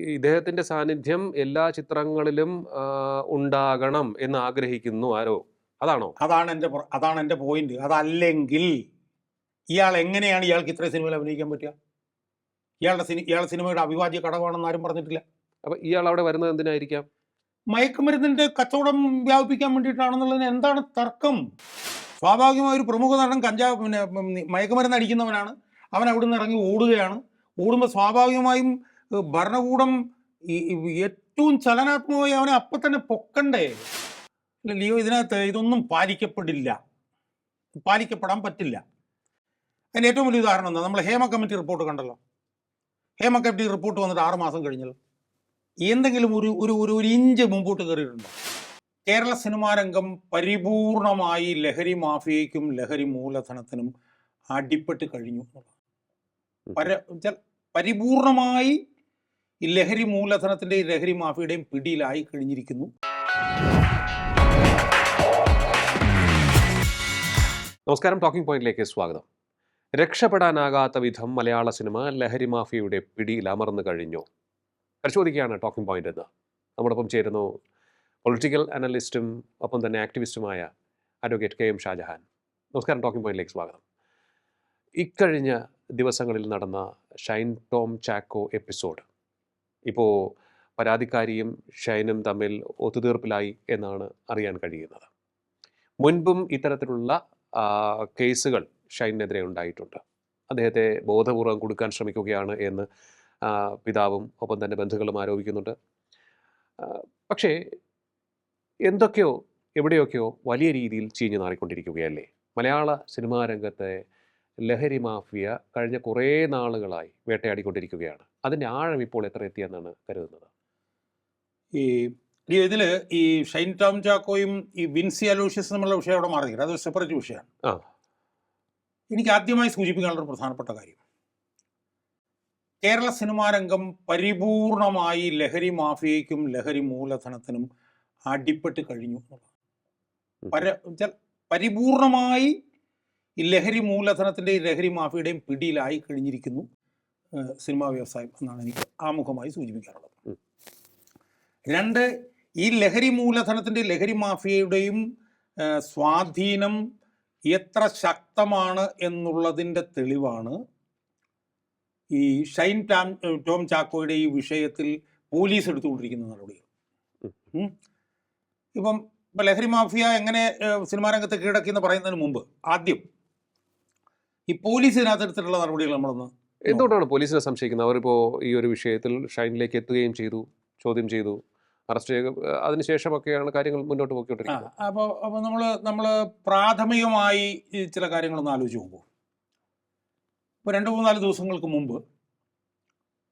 ഇദ്ദേഹത്തിന്റെ സാന്നിധ്യം എല്ലാ ചിത്രങ്ങളിലും ഉണ്ടാകണം എന്ന് ആഗ്രഹിക്കുന്നു ആരോ. അതാണോ? അതാണ് എന്റെ അതാണ് എന്റെ പോയിന്റ് അതല്ലെങ്കിൽ ഇയാൾ എങ്ങനെയാണ് ഇയാൾക്ക് ഇത്രയും സിനിമയിൽ അഭിനയിക്കാൻ പറ്റുക? ഇയാളുടെ സിനി ഇയാളുടെ സിനിമയുടെ അവിഭാജ്യ ഘടകമാണെന്ന് ആരും പറഞ്ഞിട്ടില്ല. അപ്പൊ ഇയാൾ അവിടെ വരുന്നത് എന്തിനായിരിക്കാം? മയക്കുമരുന്നിന്റെ കച്ചവടം വ്യാപിപ്പിക്കാൻ വേണ്ടിയിട്ടാണെന്നുള്ളതിന് എന്താണ് തർക്കം? സ്വാഭാവികമായ ഒരു പ്രമുഖ നടൻ കഞ്ചാവ് പിന്നെ മയക്കുമരുന്ന് അടിക്കുന്നവനാണ്. അവൻ അവിടെ നിന്ന് ഇറങ്ങി ഓടുകയാണ്. ഓടുമ്പോൾ സ്വാഭാവികമായും ഭരണകൂടം ഏറ്റവും ചലനാത്മകമായി അവനെ അപ്പം തന്നെ പൊക്കണ്ടേ? ലിയോ ഇതിനകത്ത് ഇതൊന്നും പാലിക്കപ്പെടില്ല. പാലിക്കപ്പെടാൻ പറ്റില്ല. അതിന് ഏറ്റവും വലിയ ഉദാഹരണം എന്താ? നമ്മൾ ഹേമ കമ്മിറ്റി റിപ്പോർട്ട് കണ്ടല്ലോ. ഹേമ കമ്മിറ്റി റിപ്പോർട്ട് വന്നിട്ട് ആറ് മാസം കഴിഞ്ഞല്ലോ. എന്തെങ്കിലും ഒരു ഒരു ഒരു ഇഞ്ച് മുമ്പോട്ട് കയറിയിട്ടുണ്ടോ? കേരള സിനിമാ രംഗം പരിപൂർണമായി ലഹരി മാഫിയയ്ക്കും ലഹരി മൂലധനത്തിനും അടിപ്പെട്ട് കഴിഞ്ഞു. പര പരിപൂർണമായി ഈ ലഹരി മൂലധനത്തിന്റെയും ലഹരി മാഫിയുടെയും പിടിയിലായി കഴിഞ്ഞിരിക്കുന്നു. നമസ്കാരം. ടോക്കിംഗ് പോയിന്റിലേക്ക് സ്വാഗതം. രക്ഷപ്പെടാനാകാത്ത വിധം മലയാള സിനിമ ലഹരി മാഫിയയുടെ പിടിയിൽ അമർന്നു കഴിഞ്ഞു. പരിശോധിക്കുകയാണ് ടോക്കിംഗ് പോയിന്റ് എന്ന്. നമ്മോടൊപ്പം ചേരുന്നു പൊളിറ്റിക്കൽ അനലിസ്റ്റും ഒപ്പം തന്നെ ആക്ടിവിസ്റ്റുമായ അഡ്വക്കേറ്റ് കെ എം ഷാജഹാൻ. നമസ്കാരം. ടോക്കിംഗ് പോയിന്റിലേക്ക് സ്വാഗതം. ഇക്കഴിഞ്ഞ ദിവസങ്ങളിൽ നടന്ന ഷൈൻ ടോം ചാക്കോ എപ്പിസോഡ് ഇപ്പോൾ പരാതിക്കാരിയും ഷൈനും തമ്മിൽ ഒത്തുതീർപ്പിലായി എന്നാണ് അറിയാൻ കഴിയുന്നത്. മുൻപും ഇത്തരത്തിലുള്ള കേസുകൾ ഷൈനെതിരെ ഉണ്ടായിട്ടുണ്ട്. അദ്ദേഹത്തെ ബോധപൂർവം കൊടുക്കാൻ ശ്രമിക്കുകയാണ് എന്ന് പിതാവും ഒപ്പം തന്നെ ബന്ധുക്കളും ആരോപിക്കുന്നുണ്ട്. പക്ഷേ എന്തൊക്കെയോ എവിടെയൊക്കെയോ വലിയ രീതിയിൽ ചീഞ്ഞു നാറിക്കൊണ്ടിരിക്കുകയല്ലേ? മലയാള സിനിമാ രംഗത്തെ ലഹരി മാഫിയ കഴിഞ്ഞ കുറേ നാളുകളായി വേട്ടയാടിക്കൊണ്ടിരിക്കുകയാണ്. അതിന്റെ ആഴം ഇപ്പോൾ എത്ര എത്തിയെന്നാണ് കരുതുന്നത്? ഈ ഇതിൽ ഇതിൽ ഈ ഷൈൻ ടോം ചാക്കോയും ഈ വിൻസി അലൂഷ്യസ് എന്നുള്ള വിഷയം അവിടെ മാറി. അതൊരു സെപ്പറേറ്റ് വിഷയമാണ്. എനിക്ക് ആദ്യമായി സൂചിപ്പിക്കാനുള്ള പ്രധാനപ്പെട്ട കാര്യം. കേരള സിനിമാ രംഗം പരിപൂർണമായി ലഹരി മാഫിയയ്ക്കും ലഹരി മൂലധനത്തിനും അടിപ്പെട്ട് കഴിഞ്ഞു എന്നുള്ളതാണ്. പരിപൂർണമായി ഈ ലഹരി മൂലധനത്തിന്റെയും ലഹരി മാഫിയുടെയും പിടിയിലായി കഴിഞ്ഞിരിക്കുന്നു സിനിമാ വ്യവസായം എന്നാണ് എനിക്ക് ആമുഖമായി സൂചിപ്പിക്കാറുള്ളത്. രണ്ട് ഈ ലഹരി മൂലധനത്തിന്റെ ലഹരി മാഫിയയുടെയും സ്വാധീനം എത്ര ശക്തമാണ് എന്നുള്ളതിന്റെ തെളിവാണ് ഈ ഷൈൻ ടാം ടോം ചാക്കോയുടെ ഈ വിഷയത്തിൽ പോലീസ് എടുത്തുകൊണ്ടിരിക്കുന്ന നടപടികൾ. ഇപ്പം ഇപ്പം ലഹരി മാഫിയ എങ്ങനെ സിനിമാ രംഗത്ത് കീഴടക്കി എന്ന് പറയുന്നതിന് മുമ്പ് ആദ്യം ഈ പോലീസ് ഇതിനകത്ത് എടുത്തിട്ടുള്ള നടപടികൾ നമ്മളൊന്ന് എന്തുകൊണ്ടാണ് പോലീസിനെ സംശയിക്കുന്നത്? അവരിപ്പോൾ ഈ ഒരു വിഷയത്തിൽ ഷൈനിലേക്ക് എത്തുകയും ചെയ്തു ചോദ്യം ചെയ്തു അറസ്റ്റ് ചെയ്യുക അതിനുശേഷമൊക്കെയാണ് കാര്യങ്ങൾ മുന്നോട്ട് പോയിക്കൊണ്ടിരിക്കുന്നത്. അപ്പോൾ അപ്പോൾ നമ്മൾ നമ്മൾ പ്രാഥമികമായി ചില കാര്യങ്ങളൊന്ന് ആലോചിച്ച് നോക്കൂ. ഇപ്പോൾ രണ്ട് മൂന്നാൽ ദിവസങ്ങൾക്ക് മുമ്പ്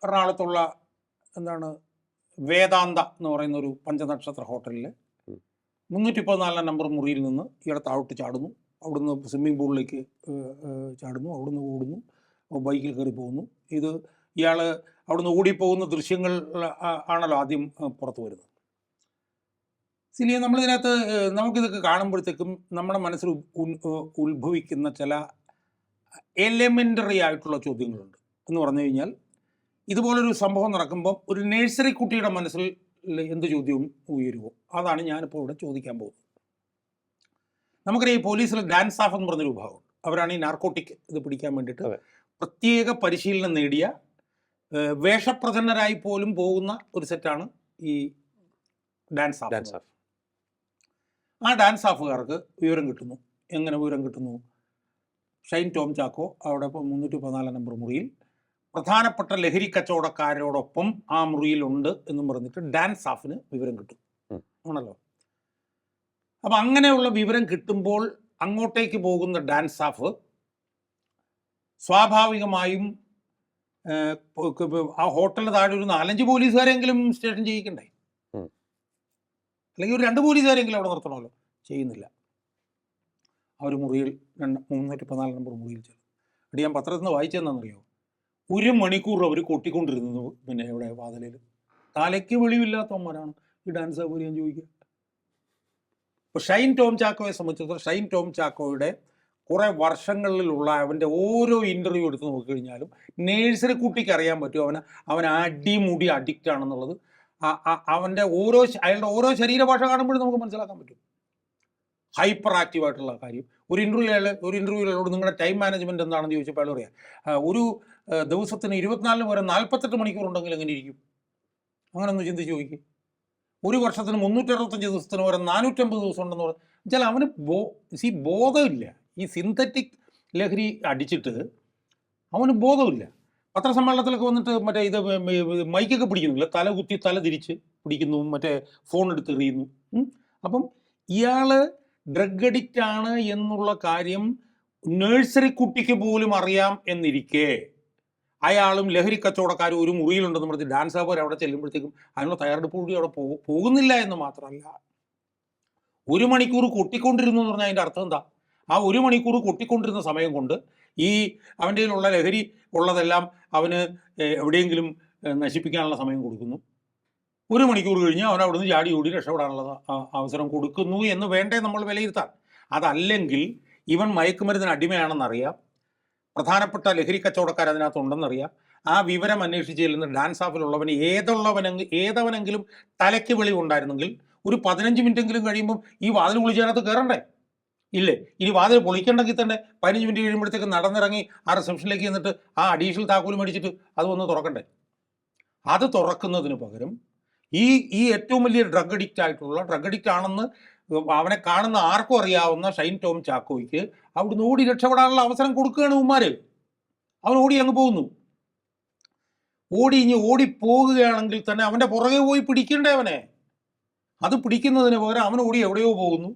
എറണാകുളത്തുള്ള എന്താണ് വേദാന്ത എന്ന് പറയുന്ന ഒരു പഞ്ചനക്ഷത്ര ഹോട്ടലിൽ. മുന്നൂറ്റി പതിനാലാം നമ്പർ മുറിയിൽ നിന്ന് ഇയാളെ താഴോട്ട് ചാടുന്നു. അവിടുന്ന് സ്വിമ്മിംഗ് പൂളിലേക്ക് ചാടുന്നു അവിടുന്ന് ഓടുന്നു ബൈക്കിൽ കയറി പോകുന്നു. ഇത് ഇയാൾ അവിടുന്ന് ഓടിപ്പോകുന്ന ദൃശ്യങ്ങൾ ആണല്ലോ ആദ്യം പുറത്ത് വരുന്നത്. സിലിയ നമ്മളിതിനകത്ത് നമുക്കിതൊക്കെ കാണുമ്പോഴത്തേക്കും നമ്മുടെ മനസ്സിൽ ഉത്ഭവിക്കുന്ന ചില എലിമെന്ററി ആയിട്ടുള്ള ചോദ്യങ്ങളുണ്ട്. എന്ന് പറഞ്ഞു കഴിഞ്ഞാൽ ഇതുപോലൊരു സംഭവം നടക്കുമ്പോൾ ഒരു നഴ്സറി കുട്ടിയുടെ മനസ്സിൽ എന്ത് ചോദ്യവും ഉയരുമോ അതാണ് ഞാനിപ്പോൾ ഇവിടെ ചോദിക്കാൻ പോകുന്നത്. നമുക്കറിയാം ഈ പോലീസിൽ ഡാൻസ് സ്റ്റാഫ് എന്ന് പറഞ്ഞൊരു വിഭാഗമുണ്ട് അവരാണ് ഈ നാർക്കോട്ടിക് ഇത് പിടിക്കാൻ വേണ്ടിയിട്ട്. പ്രത്യേക പരിശീലനം നേടിയ ഏഹ്, വേഷപ്രചന്നരായി പോലും പോകുന്ന ഒരു സെറ്റാണ് ഈ ഡാൻസ് സ്റ്റാഫ് ഡാൻസ് ആ ഡാൻസ് സ്റ്റാഫുകാർക്ക് വിവരം കിട്ടുന്നു. എങ്ങനെ വിവരം കിട്ടുന്നു? ഷൈൻ ടോം ചാക്കോ അവിടെ ഇപ്പോൾ മുന്നൂറ്റി പതിനാലാം നമ്പർ മുറിയിൽ പ്രധാനപ്പെട്ട ലഹരി കച്ചവടക്കാരോടൊപ്പം ആ മുറിയിലുണ്ട് എന്നും പറഞ്ഞിട്ട് ഡാൻസ് സ്റ്റാഫിന് വിവരം കിട്ടും. ആണല്ലോ? അപ്പം അങ്ങനെയുള്ള വിവരം കിട്ടുമ്പോൾ അങ്ങോട്ടേക്ക് പോകുന്ന ഡാൻസ് സ്റ്റാഫ് സ്വാഭാവികമായും ആ ഹോട്ടലിന് താഴെ ഒരു നാലഞ്ച് പോലീസുകാരെങ്കിലും സ്റ്റേഷൻ ചെയ്യിക്കണ്ടേ. അല്ലെങ്കിൽ ഒരു രണ്ട് പോലീസുകാരെങ്കിലും അവിടെ നിർത്തണമല്ലോ? ചെയ്യുന്നില്ല. ആ ഒരു മുറിയിൽ രണ്ട് മുന്നൂറ്റി പതിനാല് നമ്പർ മുറിയിൽ ചെല്ലും. എന്നിട്ട് ഞാൻ പത്രത്തിൽ നിന്ന് വായിച്ചതെന്നറിയോ ഒരു മണിക്കൂർ അവർ കൊട്ടിക്കൊണ്ടിരുന്നു പിന്നെ ഇവിടെ വാതിലിൽ തലയ്ക്ക് വെളിവില്ലാത്തവന്മാരാണ്. ഈ ഡാൻസ് സൗകര്യം ചോദിക്കുക ഇപ്പോൾ ഷൈൻ ടോം ചാക്കോയെ സംബന്ധിച്ചിടത്തോളം ഷൈൻ ടോം ചാക്കോയുടെ കുറേ വർഷങ്ങളിലുള്ള അവന്റെ ഓരോ ഇന്റർവ്യൂ എടുത്ത് നോക്കിക്കഴിഞ്ഞാലും നേഴ്സറി കുട്ടിക്ക് അറിയാൻ പറ്റും അവന് അവൻ അടിമുടി അഡിക്റ്റ് ആണെന്നുള്ളത്. അവന്റെ ഓരോ അയാളുടെ ഓരോ ശരീരഭാഷ കാണുമ്പോഴും നമുക്ക് മനസ്സിലാക്കാൻ പറ്റും. ഹൈപ്പർ ആക്റ്റീവ് ആയിട്ടുള്ള കാര്യം. ഒരു ഇന്റർവ്യൂ അയാൾ ഒരു ഇന്റർവ്യൂ അയാളോട് നിങ്ങളുടെ ടൈം മാനേജ്മെന്റ് എന്താണെന്ന് ചോദിച്ചപ്പോൾ അയാൾ പറയാം "ആ, ഒരു ദിവസത്തിന് ഇരുപത്തിനാലിന് പകരം നാൽപ്പത്തെട്ട് മണിക്കൂർ ഉണ്ടെങ്കിൽ എങ്ങനെ ഇരിക്കും? അങ്ങനെ ഒന്ന് ചിന്തിച്ച് നോക്കി ഒരു വർഷത്തിന് മുന്നൂറ്റി അറുപത്തഞ്ച് ദിവസത്തിന് പകരം നാനൂറ്റമ്പത് ദിവസം ഉണ്ടെന്ന് പറഞ്ഞാൽ വെച്ചാൽ അവന് ബോ സി ബോധമില്ല. ഈ സിന്തറ്റിക് ലഹരി അടിച്ചിട്ട് അവന് ബോധമില്ല. പത്രസമ്മേളനത്തിലൊക്കെ വന്നിട്ട് മറ്റേ ഇത് മൈക്കൊക്കെ പിടിക്കുന്നില്ല? തല കുത്തി തല തിരിച്ച് പിടിക്കുന്നു മറ്റേ ഫോൺ എടുത്ത് എറിയുന്നു. അപ്പം ഇയാൾ ഡ്രഗ് അഡിക്റ്റ് ആണ് എന്നുള്ള കാര്യം നഴ്സറി കുട്ടിക്ക് പോലും അറിയാം എന്നിരിക്കെ. അയാളും ലഹരി കച്ചവടക്കാരും ഒരു മുറിയിലുണ്ടെന്ന് പറഞ്ഞ് ഡാൻസ് ആവർ അവിടെ ചെല്ലുമ്പോഴത്തേക്കും അതിനുള്ള തയ്യാറെടുപ്പ് കൂടി അവിടെ പോകുന്നില്ല എന്ന് മാത്രമല്ല. ഒരു മണിക്കൂർ കൊട്ടിക്കൊണ്ടിരുന്നു എന്ന് പറഞ്ഞാൽ അതിന്റെ അർത്ഥം എന്താ? ആ ഒരു മണിക്കൂർ കൊട്ടിക്കൊണ്ടിരുന്ന സമയം കൊണ്ട് ഈ അവന്റെ ഉള്ള ലഹരി ഉള്ളതെല്ലാം അവന് എവിടെയെങ്കിലും നശിപ്പിക്കാനുള്ള സമയം കൊടുക്കുന്നു. ഒരു മണിക്കൂർ കഴിഞ്ഞ് അവൻ അവിടുന്ന് ചാടി ഓടി രക്ഷപ്പെടാനുള്ള അവസരം കൊടുക്കുന്നു എന്ന് വേണ്ടേ നമ്മൾ വിലയിരുത്താൻ. അതല്ലെങ്കിൽ ഇവൻ മയക്കുമരുന്നിന് അടിമയാണെന്നറിയാം. പ്രധാനപ്പെട്ട ലഹരി കച്ചവടക്കാർ അതിനകത്ത് ഉണ്ടെന്നറിയാം ആ വിവരം അന്വേഷിച്ച് ചെല്ലുന്ന ഡാൻസ് ഓഫിലുള്ളവന് ഏതുള്ളവനെങ്കിൽ ഏതവനെങ്കിലും തലയ്ക്ക് വെളി ഉണ്ടായിരുന്നെങ്കിൽ ഒരു പതിനഞ്ച് മിനിറ്റെങ്കിലും കഴിയുമ്പോൾ ഈ വാതിൽ പൊളിച്ചതിനകത്ത് കയറണ്ടേ ഇല്ലേ? ഇനി വാതിൽ പൊളിക്കണ്ടെങ്കിൽ തന്നെ പതിനഞ്ച് മിനിറ്റ് കഴിയുമ്പോഴത്തേക്ക് നടന്നിറങ്ങി ആ റിസപ്ഷനിലേക്ക് ചെന്നിട്ട് ആ അഡീഷണൽ താക്കോൽ മേടിച്ചിട്ട് അത് ഒന്ന് തുറക്കണ്ടേ? അത് തുറക്കുന്നതിന് പകരം ഈ ഈ ഏറ്റവും വലിയ ഡ്രഗ് അഡിക്റ്റ് ആയിട്ടുള്ള ഡ്രഗ് അഡിക്റ്റ് ആണെന്ന് അവനെ കാണുന്ന ആർക്കും അറിയാവുന്ന ഷൈൻ ടോം ചാക്കോയ്ക്ക് അവിടുന്ന് ഓടി രക്ഷപ്പെടാനുള്ള അവസരം കൊടുക്കുകയാണ് ഉമ്മാര്. അവൻ ഓടി അങ്ങ് പോകുന്നു. ഓടി ഇനി ഓടി പോകുകയാണെങ്കിൽ തന്നെ അവന്റെ പുറകെ പോയി പിടിക്കണ്ടേ അവനെ? അത് പിടിക്കുന്നതിന് പകരം അവൻ ഓടി എവിടെയോ പോകുന്നു.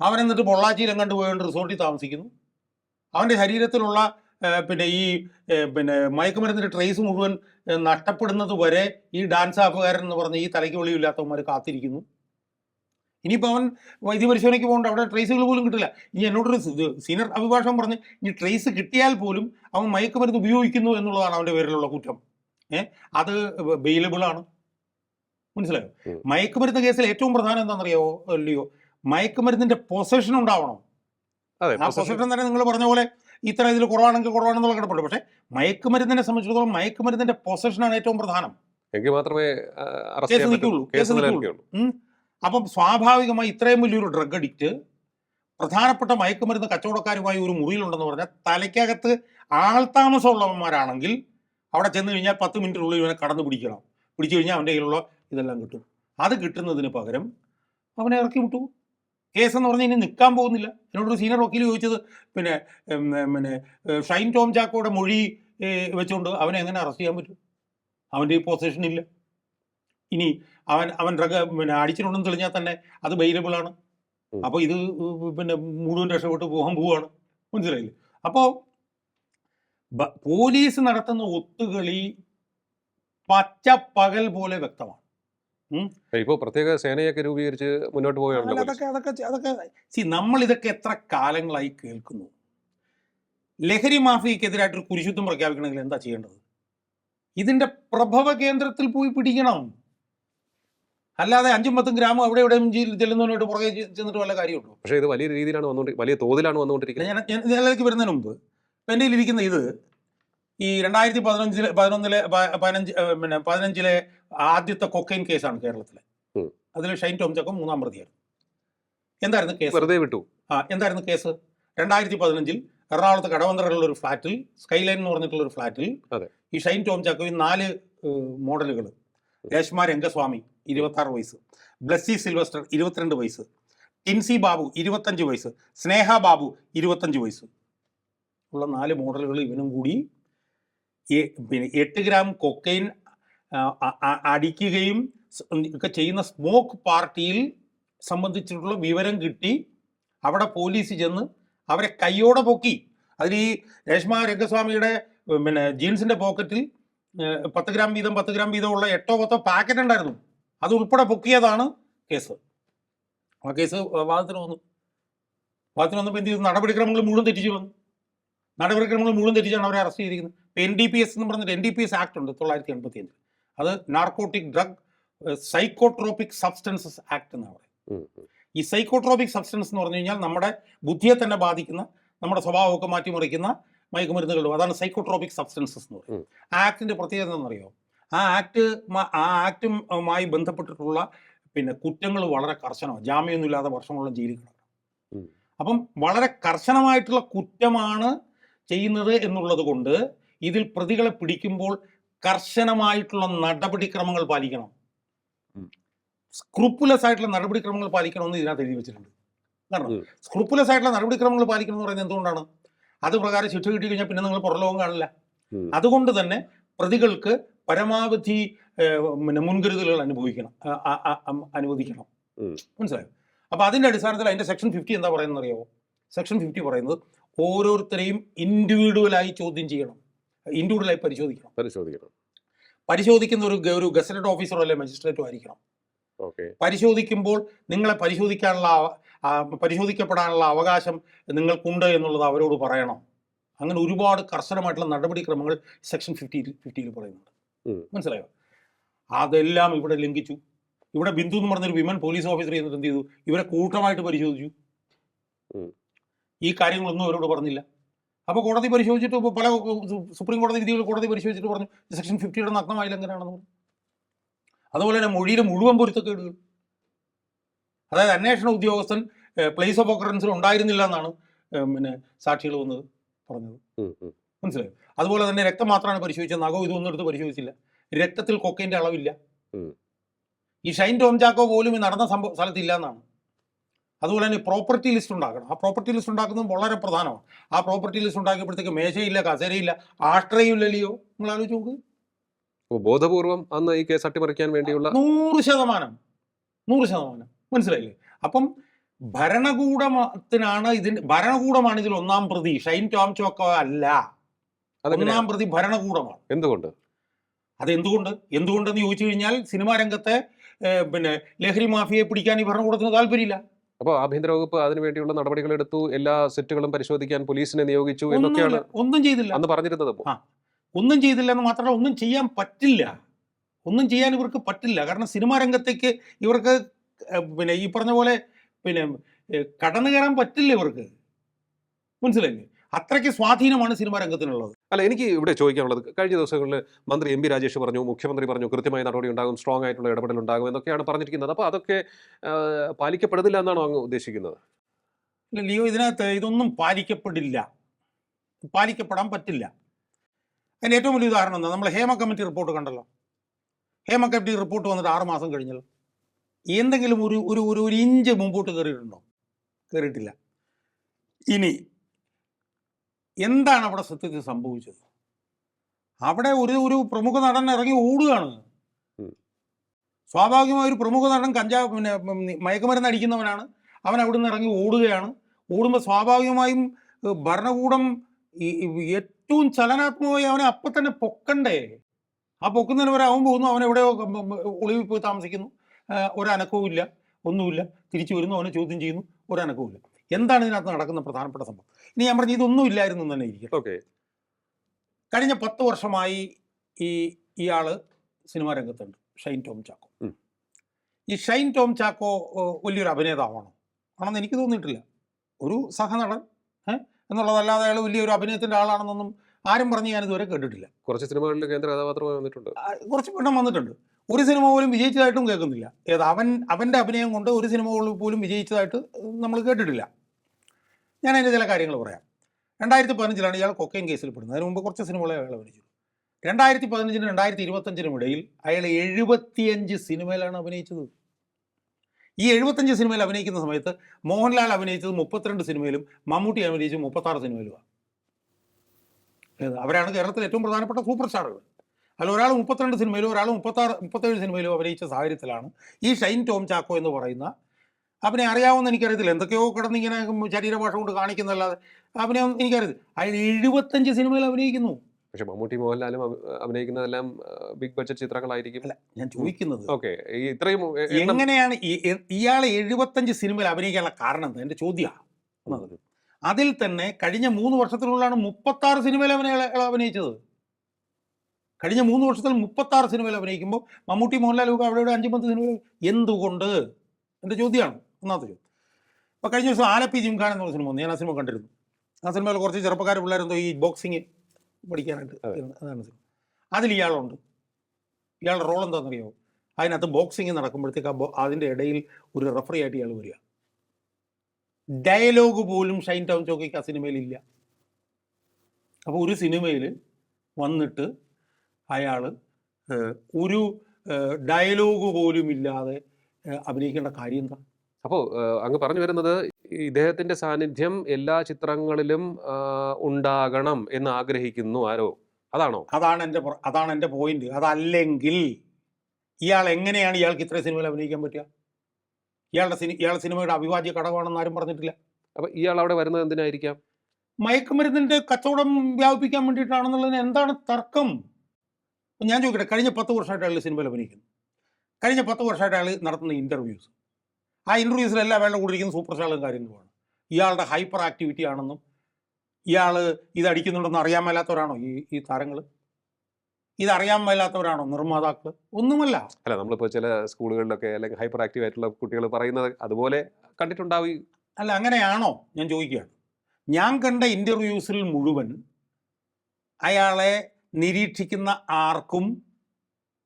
അവൻ എന്നിട്ട് പൊള്ളാച്ചിയിലും കണ്ടു പോയോണ്ട് റിസോർട്ടിൽ താമസിക്കുന്നു. അവന്റെ ശരീരത്തിലുള്ള പിന്നെ ഈ പിന്നെ മയക്കുമരുന്നിന്റെ ട്രേസ് മുഴുവൻ നഷ്ടപ്പെടുന്നത് വരെ ഈ ഡാൻസ് ആപ്പുകാരൻ എന്ന് പറഞ്ഞ ഈ തലയ്ക്ക് വെളിയില്ലാത്തവന്മാർ കാത്തിരിക്കുന്നു. ഇനിയിപ്പോൾ അവൻ വൈദ്യപരിശോധനയ്ക്ക് പോകേണ്ട അവിടെ ട്രേസുകൾ പോലും കിട്ടില്ല. ഇനി എന്നോടൊരു സീനിയർ അഭിഭാഷകൻ പറഞ്ഞ് ഇനി ട്രേസ് കിട്ടിയാൽ പോലും അവൻ മയക്കുമരുന്ന് ഉപയോഗിക്കുന്നു എന്നുള്ളതാണ് അവന്റെ പേരിലുള്ള കുറ്റം. ഏഹ് അത് ബെയിലബിൾ ആണ്. മനസ്സിലായോ. മയക്കുമരുന്ന് കേസിൽ ഏറ്റവും പ്രധാനം എന്താണെന്നറിയാവോ അല്ലയോ മയക്കുമരുന്നിന്റെ പൊസഷൻ ഉണ്ടാവണം. ആ പൊസഷൻ തന്നെ നിങ്ങൾ പറഞ്ഞ പോലെ ഇത്ര ഇതിൽ കുറവാണെങ്കിൽ കുറവാണെന്നുള്ള കിടപ്പുണ്ട്. പക്ഷെ മയക്കുമരുന്നിനെ സംബന്ധിച്ചിടത്തോളം മയക്കുമരുന്നിന്റെ പൊസഷനാണ് ഏറ്റവും പ്രധാനം. എങ്കിൽ മാത്രമേ കേസ് നിൽക്കുള്ളൂ, കേസ് നിൽക്കുള്ളൂ. അപ്പം സ്വാഭാവികമായി ഇത്രയും വലിയൊരു ഡ്രഗ് അഡിക്റ്റ് പ്രധാനപ്പെട്ട മയക്കുമരുന്ന് കച്ചവടക്കാരുമായി ഒരു മുറിയിലുണ്ടെന്ന് പറഞ്ഞാൽ തലയ്ക്കകത്ത് ആൾതാമസമുള്ളവന്മാരാണെങ്കിൽ അവിടെ ചെന്ന് കഴിഞ്ഞാൽ പത്ത് മിനിറ്റിനുള്ളിൽ ഇവനെ കടന്നു പിടിക്കണം. പിടിച്ചു കഴിഞ്ഞാൽ അവന്റെ കയ്യിലുള്ള ഇതെല്ലാം കിട്ടും. അത് കിട്ടുന്നതിന് പകരം അവനെ ഇറക്കി വിട്ടു. കേസ് എന്ന് പറഞ്ഞാൽ ഇനി നിൽക്കാൻ പോകുന്നില്ല. എന്നോടൊരു സീനിയർ വക്കീൽ ചോദിച്ചത് പിന്നെ പിന്നെ ഷൈൻ ടോം ചാക്കോയുടെ മൊഴി വെച്ചുകൊണ്ട് അവനെ എങ്ങനെ അറസ്റ്റ് ചെയ്യാൻ പറ്റും? അവന്റെ ഈ പൊസിഷൻ ഇല്ല. ഇനി അവൻ അവൻ ഡ്രഗ് പിന്നെ അടിച്ചിട്ടുണ്ടെന്ന് തെളിഞ്ഞാൽ തന്നെ അത് ബെയിലബിൾ ആണ്. അപ്പോൾ ഇത് പിന്നെ മുഴുവൻ രക്ഷപ്പെട്ട് പോകാൻ പോവാണ്. മനസ്സിലായില്ലേ? അപ്പോൾ പോലീസ് നടത്തുന്ന ഒത്തുകളി പച്ച പകൽ പോലെ വ്യക്തമാണ്. ഇപ്പോ പ്രത്യേക സേനയൊക്കെ രൂപീകരിച്ച് മുന്നോട്ട് പോവുകയാണ് പോവുകയാണല്ലോ അതൊക്കെ അതൊക്കെ അതൊക്കെ സി നമ്മൾ ഇതൊക്കെ എത്ര കാലങ്ങളായി കേൾക്കുന്നു? ലഹരി മാഫിയക്കെതിരായിട്ടൊരു കുരിശുദ്ധം പ്രഖ്യാപിക്കണമെങ്കിൽ എന്താ ചെയ്യേണ്ടത്? ഇതിന്റെ പ്രഭവ കേന്ദ്രത്തിൽ പോയി പിടിക്കണം. അല്ലാതെ അഞ്ചും പത്തും ഗ്രാമം അവിടെ എവിടെയും ചെല്ലുന്നതിനോട്ട് പുറകെ ചെന്നിട്ട് വല്ല കാര്യമുള്ളൂ പക്ഷേ ഇത് വലിയ രീതിയിലാണ് വന്നുകൊണ്ട് വലിയ തോതിലാണ് വന്നുകൊണ്ടിരിക്കുന്നത് ഞാൻ ഇതിലേക്ക് വരുന്നതിന് മുമ്പ് എന്റെ കയ്യിലിരിക്കുന്ന ഇത് ഈ രണ്ടായിരത്തി പതിനഞ്ചിലെ പതിനൊന്നിലെ പതിനഞ്ച് പിന്നെ പതിനഞ്ചിലെ ആദ്യത്തെ കൊക്കൈൻ കേസാണ് കേരളത്തിലെ. അതിൽ ഷൈൻ ടോം ചക്കം മൂന്നാം പ്രതിയായിരുന്നു. എന്തായിരുന്നു കേസ്? വെറുതെ വിട്ടു. ആ എന്തായിരുന്നു കേസ്? രണ്ടായിരത്തി പതിനഞ്ചിൽ എറണാകുളത്ത് കടവന്തറയിലുള്ള ഒരു ഫ്ലാറ്റിൽ സ്കൈലൈൻ എന്ന് പറഞ്ഞിട്ടുള്ള ഒരു ഫ്ലാറ്റിൽ. ഈ ഷൈൻ ടോം ഈ നാല് മോഡലുകൾ രേഷ്മ രംഗസ്വാമി ഇരുപത്തി ആറ് വയസ്സ്. ബ്ലസ്സി സിൽവസ്റ്റർ ഇരുപത്തിരണ്ട് വയസ്സ്. ടിൻസി ബാബു ഇരുപത്തഞ്ച് വയസ്സ്. സ്നേഹ ബാബു ഇരുപത്തഞ്ച് വയസ്സ്. ഉള്ള നാല് മോഡലുകൾ ഇവനും കൂടി പിന്നെ എട്ട് ഗ്രാം കൊക്കൈൻ അടിക്കുകയും ഒക്കെ ചെയ്യുന്ന സ്മോക്ക് പാർട്ടിയിൽ സംബന്ധിച്ചിട്ടുള്ള വിവരം കിട്ടി. അവിടെ പോലീസ് ചെന്ന് അവരെ കൈയോടെ പൊക്കി. അതിൽ ഈ രേഷ്മ രംഗസ്വാമിയുടെ പിന്നെ ജീൻസിന്റെ പോക്കറ്റിൽ പത്ത് ഗ്രാം വീതം പത്ത് ഗ്രാം വീതം ഉള്ള എട്ടോ പത്തോ പാക്കറ്റ് ഉണ്ടായിരുന്നു. അത് ഉൾപ്പെടെ പൊക്കിയതാണ് കേസ്. ആ കേസ് വാദത്തിന് വന്നു. വാദത്തിന് വന്നപ്പോൾ എന്ത് ചെയ്തു? നടപടിക്രമങ്ങൾ മുഴുവൻ തെറ്റിച്ചു വന്നു. നടപടിക്രമങ്ങൾ മുഴുവൻ തെറ്റിച്ചാണ് അവരെ അറസ്റ്റ് ചെയ്തിരിക്കുന്നത്. ഇപ്പം എൻ ഡി പി എസ് എന്ന് പറഞ്ഞിട്ട് N D P S act ഉണ്ട് തൊള്ളായിരത്തി എൺപത്തി അഞ്ച് അത് narcotic drug psychotropic substances act എന്നാണ് പറയുന്നത്. ഉം, ഉം. ഈ സൈക്കോട്രോപിക് സബ്സ്റ്റൻസ് എന്ന് പറഞ്ഞു കഴിഞ്ഞാൽ നമ്മുടെ ബുദ്ധിയെ തന്നെ ബാധിക്കുന്ന നമ്മുടെ സ്വഭാവമൊക്കെ മാറ്റിമറിക്കുന്ന മയക്കുമരുന്നുകളും അതാണ് സൈക്കോട്രോപിക് സബ്സ്റ്റൻസസ് എന്ന് പറയും പറയുന്നത് ആ ആക്ടിന്റെ പ്രത്യേകത എന്താണെന്നറിയോ? ആ ആക്ട് ആ ആക്ടുമായി ബന്ധപ്പെട്ടിട്ടുള്ള പിന്നെ കുറ്റങ്ങൾ വളരെ കർശനമാണ്. ജാമ്യമൊന്നും ഇല്ലാതെ വർഷങ്ങളോളം ജയിലിൽ കിടക്കണം അപ്പം വളരെ കർശനമായിട്ടുള്ള കുറ്റമാണ് ചെയ്യുന്നത് എന്നുള്ളത് കൊണ്ട് ഇതിൽ പ്രതികളെ പിടിക്കുമ്പോൾ കർശനമായിട്ടുള്ള നടപടിക്രമങ്ങൾ പാലിക്കണം. സ്ക്രൂപ്പുലസ് ആയിട്ടുള്ള നടപടിക്രമങ്ങൾ പാലിക്കണമെന്ന് ഇതിനകത്ത് എഴുതി വെച്ചിട്ടുണ്ട്. കാരണം. സ്ക്രൂപ്പുലസ് ആയിട്ടുള്ള നടപടിക്രമങ്ങൾ പാലിക്കണം എന്ന് പറയുന്നത് എന്തുകൊണ്ടാണ്? അത് പ്രകാരം ശിക്ഷ കിട്ടി കഴിഞ്ഞാൽ പിന്നെ നിങ്ങൾ പുറലോകം കാണില്ല. അതുകൊണ്ട് തന്നെ പ്രതികൾക്ക് പരമാവധി പിന്നെ മുൻകരുതലുകൾ അനുഭവിക്കണം. അനുവദിക്കണം. മനസ്സിലായോ? അപ്പൊ അതിന്റെ അടിസ്ഥാനത്തിൽ അതിന്റെ സെക്ഷൻ ഫിഫ്റ്റി എന്താ പറയുന്നത് അറിയാമോ സെക്ഷൻ ഫിഫ്റ്റി പറയുന്നത് ഓരോരുത്തരെയും ഇൻഡിവിജ്വലായി ചോദ്യം ചെയ്യണം. ഇൻഡിവിജ്വലായി പരിശോധിക്കണം. പരിശോധിക്കണം. പരിശോധിക്കുന്ന ഒരു ഒരു ഗസറ്റഡ് ഓഫീസറോ അല്ലെ മജിസ്ട്രേറ്റോ ആയിരിക്കണം. പരിശോധിക്കുമ്പോൾ നിങ്ങളെ പരിശോധിക്കാനുള്ള പരിശോധിക്കപ്പെടാനുള്ള അവകാശം നിങ്ങൾക്കുണ്ട് എന്നുള്ളത് അവരോട് പറയണം. അങ്ങനെ ഒരുപാട് കർശനമായിട്ടുള്ള നടപടിക്രമങ്ങൾ സെക്ഷൻ ഫിഫ്റ്റി ഫിഫ്റ്റിയിൽ പറയുന്നുണ്ട്. മനസ്സിലായോ? അതെല്ലാം ഇവിടെ ലംഘിച്ചു. ഇവിടെ ബിന്ദു എന്ന് പറഞ്ഞൊരു വിമൻ പോലീസ് ഓഫീസർ എന്നിട്ട് എന്ത് ചെയ്തു? ഇവരെ കൂട്ടമായിട്ട് പരിശോധിച്ചു. ഈ കാര്യങ്ങളൊന്നും അവരോട് പറഞ്ഞില്ല. അപ്പോൾ കോടതി പരിശോധിച്ചിട്ട് പല സുപ്രീം കോടതി വിധികൾ കോടതി പരിശോധിച്ചിട്ട് പറഞ്ഞു സെക്ഷൻ ഫിഫ്റ്റിയുടെ നഗ്നമായ ലംഘനമാണെന്ന് പറഞ്ഞു. അതുപോലെ തന്നെ മൊഴിയിലെ മുഴുവൻ പൊരുത്തക്കേടുകൾ. അതായത് അന്വേഷണ ഉദ്യോഗസ്ഥൻ പ്ലേസ് ഓഫ് ഓക്കറൻസിൽ ഉണ്ടായിരുന്നില്ല എന്നാണ് പിന്നെ സാക്ഷികൾ വന്നത് പറഞ്ഞത്. മനസ്സിലായോ? അതുപോലെ തന്നെ രക്തം മാത്രമാണ് പരിശോധിച്ചത്. നഖവും ഇതൊന്നും എടുത്ത് പരിശോധിച്ചില്ല. രക്തത്തിൽ കൊക്കൈന്റെ അളവില്ല. ഈ ഷൈൻ ടോം ചാക്കോ പോലും ഈ നടന്ന സംഭവ സ്ഥലത്തില്ല എന്നാണ് അതുപോലെ തന്നെ പ്രോപ്പർട്ടി ലിസ്റ്റ് ഉണ്ടാക്കണം. ആ പ്രോപ്പർട്ടി ലിസ്റ്റ് ഉണ്ടാക്കുന്നത് വളരെ പ്രധാനമാണ്. ആ പ്രോപ്പർട്ടി ലിസ്റ്റ് ഉണ്ടാക്കിയപ്പോഴത്തേക്ക് മേശയില്ല കസേരയില്ല ആഷ്ട്രയും ഇല്ലല്ലയോ നിങ്ങൾ ആലോചിച്ച് നോക്ക്. ബോധപൂർവം അന്ന് ഈ കേസ് അട്ടിമറിക്കാൻ വേണ്ടിയുള്ള നൂറ് ശതമാനം. നൂറ് ശതമാനം. മനസ്സിലായില്ലേ? അപ്പം ഭരണകൂടത്തിനാണ് ഇതിന് ഭരണകൂടമാണ് ഇതിൽ ഒന്നാം പ്രതി. ഷൈൻ ടോം ചോക്കോ അല്ല. ഒന്നാം പ്രതി ഭരണകൂടമാണ്. എന്തുകൊണ്ട്? അത് എന്തുകൊണ്ട് എന്തുകൊണ്ടെന്ന് ചോദിച്ചു കഴിഞ്ഞാൽ സിനിമാ രംഗത്തെ പിന്നെ ലഹരി മാഫിയെ പിടിക്കാൻ ഈ ഭരണകൂടത്തിന് താല്പര്യമില്ല. അപ്പോൾ ആഭ്യന്തര വകുപ്പ് അതിനു വേണ്ടിയുള്ള നടപടികൾ എടുത്തു എല്ലാ സെറ്റുകളും പരിശോധിക്കാൻ പോലീസിനെ നിയോഗിച്ചു എന്നൊക്കെയാണ് ഒന്നും ചെയ്തില്ല. അന്ന് പറഞ്ഞിരുന്നത്. ഒന്നും ചെയ്തില്ല എന്ന് മാത്രമല്ല ഒന്നും ചെയ്യാൻ പറ്റില്ല. ഒന്നും ചെയ്യാൻ ഇവർക്ക് പറ്റില്ല. കാരണം സിനിമാ രംഗത്തേക്ക് ഇവർക്ക് പിന്നെ ഈ പറഞ്ഞ പോലെ പിന്നെ കടന്നു കയറാൻ പറ്റില്ല ഇവർക്ക്. മനസ്സിലായില്ലേ? അത്രയ്ക്ക് സ്വാധീനമാണ് സിനിമാ രംഗത്തിനുള്ളത്. അല്ല എനിക്ക് ഇവിടെ ചോദിക്കാനുള്ളത് കഴിഞ്ഞ ദിവസങ്ങളിൽ മന്ത്രി എം പി രാജേഷ് പറഞ്ഞു മുഖ്യമന്ത്രി പറഞ്ഞു കൃത്യമായ നടപടി ഉണ്ടാകും സ്ട്രോങ് ആയിട്ടുള്ള ഇടപെടൽ ഉണ്ടാകും എന്നൊക്കെയാണ് പറഞ്ഞിരിക്കുന്നത്. അപ്പോൾ അതൊക്കെ പാലിക്കപ്പെടുന്നില്ല എന്നാണോ അങ്ങ് ഉദ്ദേശിക്കുന്നത്? ലിയോ ഇതിനകത്ത് ഇതൊന്നും പാലിക്കപ്പെടില്ല. പാലിക്കപ്പെടാൻ പറ്റില്ല. അതിന് ഏറ്റവും വലിയ ഉദാഹരണം എന്താ? നമ്മൾ ഹേമ കമ്മിറ്റി റിപ്പോർട്ട് കണ്ടല്ലോ. ഹേമ കമ്മിറ്റി റിപ്പോർട്ട് വന്നിട്ട് ആറ് മാസം കഴിഞ്ഞല്ലോ. എന്തെങ്കിലും ഒരു ഒരു ഒരു ഇഞ്ച് മുമ്പോട്ട് കയറിയിട്ടുണ്ടോ? കയറിയിട്ടില്ല. ഇനി എന്താണ് അവിടെ സത്യത്തിൽ സംഭവിച്ചത്? അവിടെ ഒരു ഒരു പ്രമുഖ നടൻ ഇറങ്ങി ഓടുകയാണ്. സ്വാഭാവികമായി ഒരു പ്രമുഖ നടൻ കഞ്ചാവ് പിന്നെ മയക്കുമരുന്ന് അടിക്കുന്നവനാണ്. അവൻ അവിടെ നിന്ന് ഇറങ്ങി ഓടുകയാണ്. ഓടുമ്പോൾ സ്വാഭാവികമായും ഭരണകൂടം ഏറ്റവും ചലനാത്മകമായി അവനെ അപ്പം തന്നെ പൊക്കണ്ടേ? ആ പൊക്കുന്നതിന് വരെ അവൻ പോകുന്നു. അവൻ എവിടെയോ ഒളിവിൽ പോയി താമസിക്കുന്നു. ഒരനക്കവും ഇല്ല. ഒന്നുമില്ല. തിരിച്ചു വരുന്നു. അവനെ ചോദ്യം ചെയ്യുന്നു. ഒരനക്കവും ഇല്ല. എന്താണ് ഇതിനകത്ത് നടക്കുന്ന പ്രധാനപ്പെട്ട സംഭവം? ഇനി ഞാൻ പറഞ്ഞു ഇതൊന്നും ഇല്ലായിരുന്നു തന്നെ ഇരിക്കും ഓക്കെ. കഴിഞ്ഞ പത്ത് വർഷമായി ഈ ഇയാൾ സിനിമാ രംഗത്തുണ്ട് ഷൈൻ ടോം ചാക്കോ. ഈ ഷൈൻ ടോം ചാക്കോ വലിയൊരു അഭിനേതാവാണോ? ആണെന്ന് എനിക്ക് തോന്നിയിട്ടില്ല. ഒരു സഹനടൻ എന്നുള്ളതല്ലാതെ അയാൾ വലിയൊരു അഭിനയത്തിന്റെ ആളാണെന്നൊന്നും ആരും പറഞ്ഞ് ഞാൻ ഇതുവരെ കേട്ടിട്ടില്ല. കുറച്ച് സിനിമകളിൽ കേന്ദ്ര കഥാപാത്രമായി വന്നിട്ടുണ്ട്. കുറച്ച് പെണ്ണം വന്നിട്ടുണ്ട്. ഒരു സിനിമ പോലും വിജയിച്ചതായിട്ടും കേൾക്കുന്നില്ല. ഏത് അവൻ അവന്റെ അഭിനയം കൊണ്ട് ഒരു സിനിമ പോലും വിജയിച്ചതായിട്ട് നമ്മൾ കേട്ടിട്ടില്ല. ഞാൻ അതിന്റെ ചില കാര്യങ്ങൾ പറയാം. രണ്ടായിരത്തി പതിനഞ്ചിലാണ് ഇയാൾ കൊക്കൈൻ കേസിൽ പെടുന്നത്. അതിന് മുമ്പ് കുറച്ച് സിനിമകളെ അയാൾ അഭിനയിച്ചു. രണ്ടായിരത്തി പതിനഞ്ചിനും രണ്ടായിരത്തി ഇരുപത്തഞ്ചിനും ഇടയിൽ അയാൾ എഴുപത്തിയഞ്ച് സിനിമയിലാണ് അഭിനയിച്ചത്. ഈ എഴുപത്തഞ്ച് സിനിമയിൽ അഭിനയിക്കുന്ന സമയത്ത് മോഹൻലാൽ അഭിനയിച്ചത് മുപ്പത്തിരണ്ട് സിനിമയിലും മമ്മൂട്ടി അഭിനയിച്ചത് മുപ്പത്താറ് സിനിമയിലുമാണ്. അവരാണ് കേരളത്തിലെ ഏറ്റവും പ്രധാനപ്പെട്ട സൂപ്പർ സ്റ്റാറുകൾ. അതിൽ ഒരാൾ മുപ്പത്തിരണ്ട് സിനിമയിലും ഒരാൾ മുപ്പത്താറ് മുപ്പത്തേഴ് സിനിമയിലും അഭിനയിച്ച സാഹചര്യത്തിലാണ് ഈ ഷൈൻ ടോം ചാക്കോ എന്ന് പറയുന്ന അവനെ അറിയാവുന്ന എനിക്കറിയത്തില്ല. എന്തൊക്കെയോ കിടന്നിങ്ങനെ ശരീരഭാഷ കൊണ്ട് കാണിക്കുന്നല്ലാതെ അവനെ എനിക്കറിയത്തില്ല. അയാൾ എഴുപത്തഞ്ച് സിനിമയിൽ അഭിനയിക്കുന്നു. പക്ഷെ മമ്മൂട്ടി മോഹൻലാലും അഭിനയിക്കുന്നതെല്ലാം ബിഗ് ബഡ്ജറ്റ് ചിത്രങ്ങളായിരിക്കും. അല്ല ഞാൻ ചോദിക്കുന്നത് ഓക്കെ. ഇത്രയും എങ്ങനെയാണ് ഇയാൾ ഇയാളെ എഴുപത്തഞ്ച് സിനിമയിൽ അഭിനയിക്കാനുള്ള കാരണം? എന്താ എന്റെ ചോദ്യമാണ് അതിൽ തന്നെ കഴിഞ്ഞ മൂന്ന് വർഷത്തിനുള്ളിലാണ് മുപ്പത്താറ് സിനിമയിൽ അവനെ അഭിനയിച്ചത്. കഴിഞ്ഞ മൂന്ന് വർഷത്തിൽ മുപ്പത്താറ് സിനിമയിൽ അഭിനയിക്കുമ്പോൾ മമ്മൂട്ടി മോഹൻലാൽ ഒക്കെ അവിടെ ഇവിടെ അഞ്ച് പത്ത് സിനിമയിൽ എന്തുകൊണ്ട്? എന്റെ ചോദ്യമാണ്. ഒന്നാമത്തെ ചോദ്യം. അപ്പോൾ കഴിഞ്ഞ ദിവസം ആലപ്പി ജിംഖാൻ എന്നുള്ള സിനിമ വന്നു. ഞാൻ ആ സിനിമ കണ്ടിരുന്നു. ആ സിനിമയിൽ കുറച്ച് ചെറുപ്പക്കാർ പിള്ളേരെന്തോ ഈ ബോക്സിങ് പഠിക്കാനായിട്ട് അതെ. അതാണ് സിനിമ. അതിൽ ഇയാളുണ്ട്. ഇയാളുടെ റോൾ എന്താണെന്നറിയോ അതിനകത്ത് ബോക്സിങ് നടക്കുമ്പോഴത്തേക്ക് അതിന്റെ ഇടയിൽ ഒരു റെഫറി ആയിട്ട് ഇയാൾ വരിക. ഡയലോഗ് പോലും ഷൈൻ ടൗൺ ചോക്കയ്ക്ക് ആ സിനിമയിൽ ഇല്ല. അപ്പോൾ ഒരു സിനിമയിൽ വന്നിട്ട് അയാൾ ഒരു ഡയലോഗ് പോലും ഇല്ലാതെ അഭിനയിക്കേണ്ട കാര്യം എന്താ? അപ്പോൾ അങ്ങ് പറഞ്ഞു വരുന്നത് ഇദ്ദേഹത്തിന്റെ സാന്നിധ്യം എല്ലാ ചിത്രങ്ങളിലും ഉണ്ടാകണം എന്ന് ആഗ്രഹിക്കുന്നു ആരോ. അതാണോ? അതാണ് എന്റെ അതാണ് എന്റെ പോയിന്റ് അതല്ലെങ്കിൽ ഇയാൾ എങ്ങനെയാണ് ഇയാൾക്ക് ഇത്ര സിനിമയിൽ അഭിനയിക്കാൻ പറ്റുക? ഇയാളുടെ സിനി ഇയാളുടെ സിനിമയുടെ അവിഭാജ്യ ഘടകമാണെന്ന് ആരും പറഞ്ഞിട്ടില്ല. അപ്പൊ ഇയാൾ അവിടെ വരുന്നത് എന്തിനായിരിക്കാം? മയക്കുമരുന്നിന്റെ കച്ചവടം വ്യാപിപ്പിക്കാൻ വേണ്ടിയിട്ടാണെന്നുള്ളതിന് എന്താണ് തർക്കം? ഞാൻ ചോദിക്കട്ടെ കഴിഞ്ഞ പത്ത് വർഷമായിട്ട് അയാൾ സിനിമയിൽ അഭിനയിക്കുന്നു. കഴിഞ്ഞ പത്ത് വർഷമായിട്ട് അയാൾ നടത്തുന്ന ഇന്റർവ്യൂസ് ആ ഇന്റർവ്യൂസിലെല്ലാം അയാളുടെ കൂടിയിരിക്കുന്ന സൂപ്പർ സ്റ്റാറും കാര്യങ്ങളുമാണ്. ഇയാളുടെ ഹൈപ്പർ ആക്ടിവിറ്റി ആണെന്നും ഇയാൾ ഇതടിക്കുന്നുണ്ടെന്ന് അറിയാൻ മേലാത്തവരാണോ ഈ ഈ താരങ്ങൾ ഇതറിയാൻ മേലാത്തവരാണോ നിർമ്മാതാക്കൾ ഒന്നുമല്ല. അല്ല നമ്മളിപ്പോൾ ചില സ്കൂളുകളിലൊക്കെ അല്ലെങ്കിൽ ഹൈപ്പർ ആക്റ്റീവ് ആയിട്ടുള്ള കുട്ടികൾ പറയുന്നത് അതുപോലെ കണ്ടിട്ടുണ്ടാവും. അല്ല അങ്ങനെയാണോ? ഞാൻ ചോദിക്കുകയാണ്. ഞാൻ കണ്ട ഇന്റർവ്യൂസിൽ മുഴുവൻ അയാളെ നിരീക്ഷിക്കുന്ന ആർക്കും